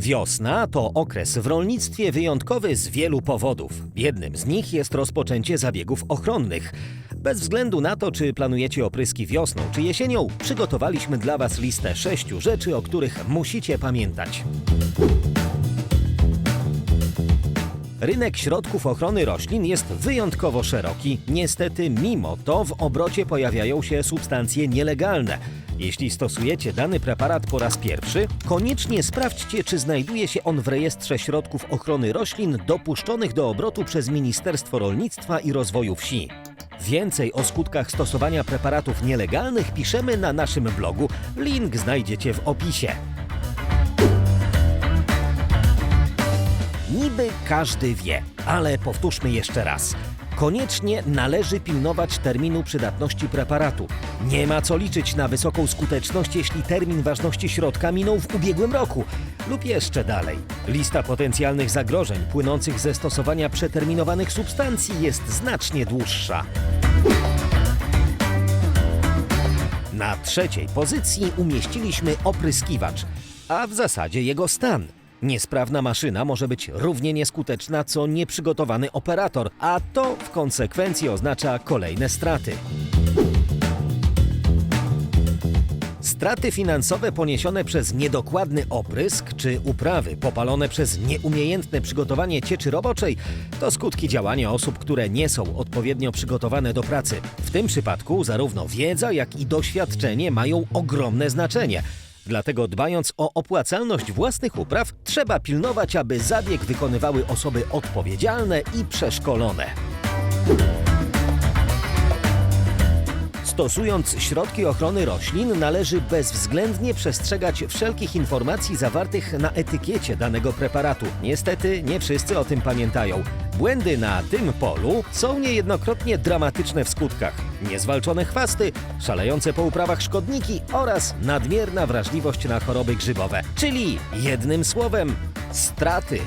Wiosna to okres w rolnictwie wyjątkowy z wielu powodów. Jednym z nich jest rozpoczęcie zabiegów ochronnych. Bez względu na to, czy planujecie opryski wiosną czy jesienią, przygotowaliśmy dla Was listę sześciu rzeczy, o których musicie pamiętać. Rynek środków ochrony roślin jest wyjątkowo szeroki. Niestety, mimo to w obrocie pojawiają się substancje nielegalne. Jeśli stosujecie dany preparat po raz pierwszy, koniecznie sprawdźcie, czy znajduje się on w rejestrze środków ochrony roślin dopuszczonych do obrotu przez Ministerstwo Rolnictwa i Rozwoju Wsi. Więcej o skutkach stosowania preparatów nielegalnych piszemy na naszym blogu. Link znajdziecie w opisie. Niby każdy wie, ale powtórzmy jeszcze raz. Koniecznie należy pilnować terminu przydatności preparatu. Nie ma co liczyć na wysoką skuteczność, jeśli termin ważności środka minął w ubiegłym roku. Lub jeszcze dalej. Lista potencjalnych zagrożeń płynących ze stosowania przeterminowanych substancji jest znacznie dłuższa. Na trzeciej pozycji umieściliśmy opryskiwacz, a w zasadzie jego stan. Niesprawna maszyna może być równie nieskuteczna co nieprzygotowany operator, a to w konsekwencji oznacza kolejne straty. Straty finansowe poniesione przez niedokładny oprysk czy uprawy popalone przez nieumiejętne przygotowanie cieczy roboczej to skutki działania osób, które nie są odpowiednio przygotowane do pracy. W tym przypadku zarówno wiedza, jak i doświadczenie mają ogromne znaczenie. Dlatego dbając o opłacalność własnych upraw, trzeba pilnować, aby zabieg wykonywały osoby odpowiedzialne i przeszkolone. Stosując środki ochrony roślin, należy bezwzględnie przestrzegać wszelkich informacji zawartych na etykiecie danego preparatu. Niestety, nie wszyscy o tym pamiętają. Błędy na tym polu są niejednokrotnie dramatyczne w skutkach. Niezwalczone chwasty, szalejące po uprawach szkodniki oraz nadmierna wrażliwość na choroby grzybowe. Czyli jednym słowem, straty.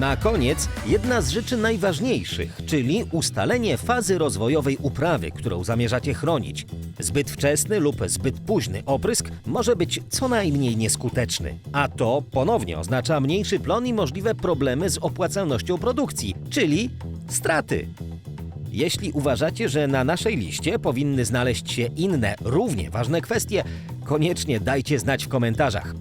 Na koniec jedna z rzeczy najważniejszych, czyli ustalenie fazy rozwojowej uprawy, którą zamierzacie chronić. Zbyt wczesny lub zbyt późny oprysk może być co najmniej nieskuteczny, a to ponownie oznacza mniejszy plon i możliwe problemy z opłacalnością produkcji, czyli straty. Jeśli uważacie, że na naszej liście powinny znaleźć się inne, równie ważne kwestie, koniecznie dajcie znać w komentarzach.